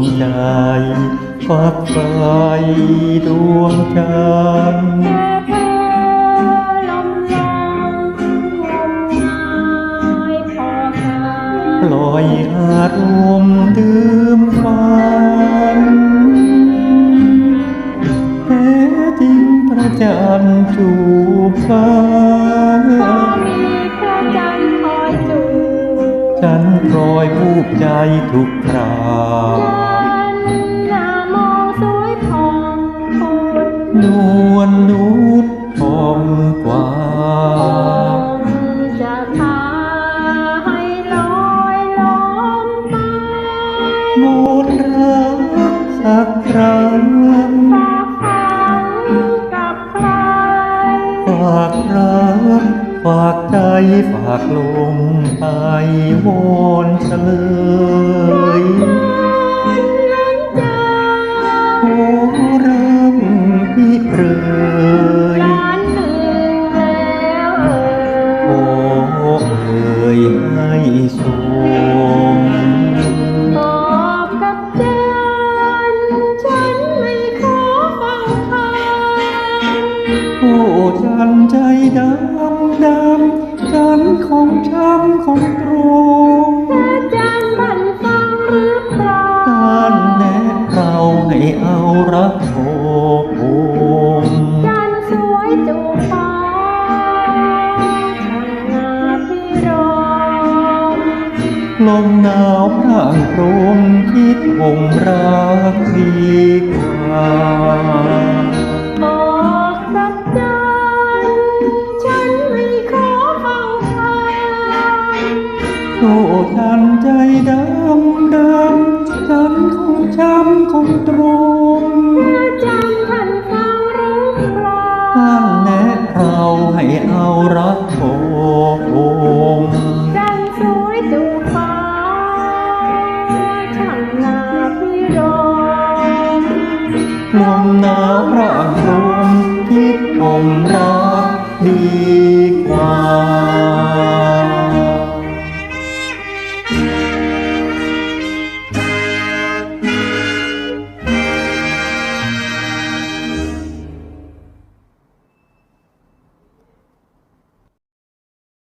งใจฝักไฟดวงจันทร์แค่เธอลมลางงมงายพอกันลอยอารมณ์ดื่มฝันแท้จริงพระจันทร์จูบฟ้าพอมีพระจันทร์คอยจูฉันพลอยผูกใจทุกครา นวลนุดพองกว่าจะพาให้ลอยล้มไปหมดรักสักครั้งฝากฝังกับใครฝากรักฝากใจฝากลมไปวนเฉลยนั้นจะโอ้รำ พิเปรยล้านหนึ่งแล้วเอ่โอ้ยเอ่ยให้สมบอกกับจันทร์ฉันไม่ขอฟังคำโอ้จันใจดำดำจันของช้ำของตรงพระจันทร์มันฟังหรือเปล่าการแนะเราให้เอารักโอ ลมหนาวพร่างโครมคิดห่มรักดีกว่าบอกกับจันทร์ฉันไม่ขอฟังคำโอ้จันใจดำดำจันของช้ำของตรงพระจันทร์ท่านฟังหรือเปล่าท่านแนะเราให้เอารัก ลมหนาวระรมที่ผมรักดี